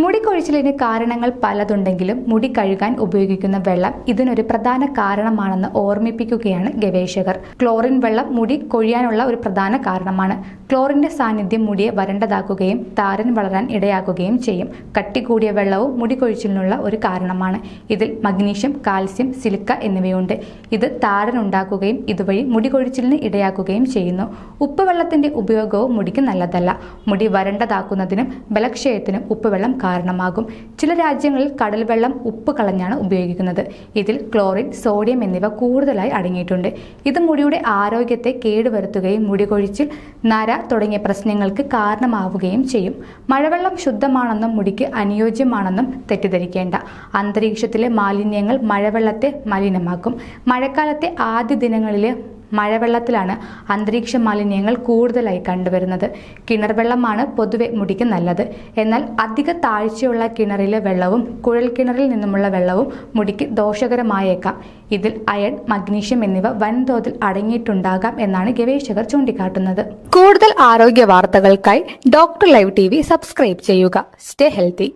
മുടി കൊഴിച്ചിലിന് കാരണങ്ങൾ പലതുണ്ടെങ്കിലും മുടി കഴുകാൻ ഉപയോഗിക്കുന്ന വെള്ളം ഇതിനൊരു പ്രധാന കാരണമാണെന്ന് ഓർമ്മിപ്പിക്കുകയാണ് ഗവേഷകർ. ക്ലോറിൻ വെള്ളം മുടി കൊഴിയാനുള്ള ഒരു പ്രധാന കാരണമാണ്. ക്ലോറിന്റെ സാന്നിധ്യം മുടിയെ വരണ്ടതാക്കുകയും താരൻ വളരാൻ ഇടയാക്കുകയും ചെയ്യും. കട്ടി കൂടിയ വെള്ളവും മുടി കൊഴിച്ചിലിനുള്ള ഒരു കാരണമാണ്. ഇതിൽ മഗ്നീഷ്യം കാൽസ്യം സിലിക്ക എന്നിവയുണ്ട്. ഇത് താരൻ ഉണ്ടാക്കുകയും ഇതുവഴി മുടി കൊഴിച്ചിലിന് ഇടയാക്കുകയും ചെയ്യുന്നു. ഉപ്പുവെള്ളത്തിന്റെ ഉപയോഗവും മുടിക്ക് നല്ലതല്ല. മുടി വരണ്ടതാക്കുന്നതിനും ബലക്ഷയത്തിനും ഉപ്പുവെള്ളം കാരണമാകും. ചില രാജ്യങ്ങളിൽ കടൽ വെള്ളം ഉപ്പ് കളഞ്ഞാണ് ഉപയോഗിക്കുന്നത്. ഇതിൽ ക്ലോറിൻ സോഡിയം എന്നിവ കൂടുതലായി അടങ്ങിയിട്ടുണ്ട്. ഇത് മുടിയുടെ ആരോഗ്യത്തെ കേടുവരുത്തുകയും മുടി കൊഴിച്ചിൽ നര തുടങ്ങിയ പ്രശ്നങ്ങൾക്ക് കാരണമാവുകയും ചെയ്യും. മഴവെള്ളം ശുദ്ധമാണെന്നും മുടിക്ക് അനുയോജ്യമാണെന്നും തെറ്റിദ്ധരിക്കേണ്ട. അന്തരീക്ഷത്തിലെ മാലിന്യങ്ങൾ മഴവെള്ളത്തെ മലിനമാക്കും. മഴക്കാലത്തെ ആദ്യ ദിനങ്ങളിലെ മഴവെള്ളത്തിലാണ് അന്തരീക്ഷ മാലിന്യങ്ങൾ കൂടുതലായി കണ്ടുവരുന്നത്. കിണർ വെള്ളമാണ് പൊതുവെ മുടിക്ക് നല്ലത്. എന്നാൽ അധിക താഴ്ചയുള്ള കിണറിലെ വെള്ളവും കുഴൽ കിണറിൽ നിന്നുമുള്ള വെള്ളവും മുടിക്ക് ദോഷകരമായേക്കാം. ഇതിൽ അയൺ മഗ്നീഷ്യം എന്നിവ വൻതോതിൽ അടങ്ങിയിട്ടുണ്ടാകാം എന്നാണ് ഗവേഷകർ ചൂണ്ടിക്കാട്ടുന്നത്. കൂടുതൽ ആരോഗ്യ വാർത്തകൾക്കായി ഡോക്ടർ ലൈവ് ടി സബ്സ്ക്രൈബ് ചെയ്യുക. Stay healthy.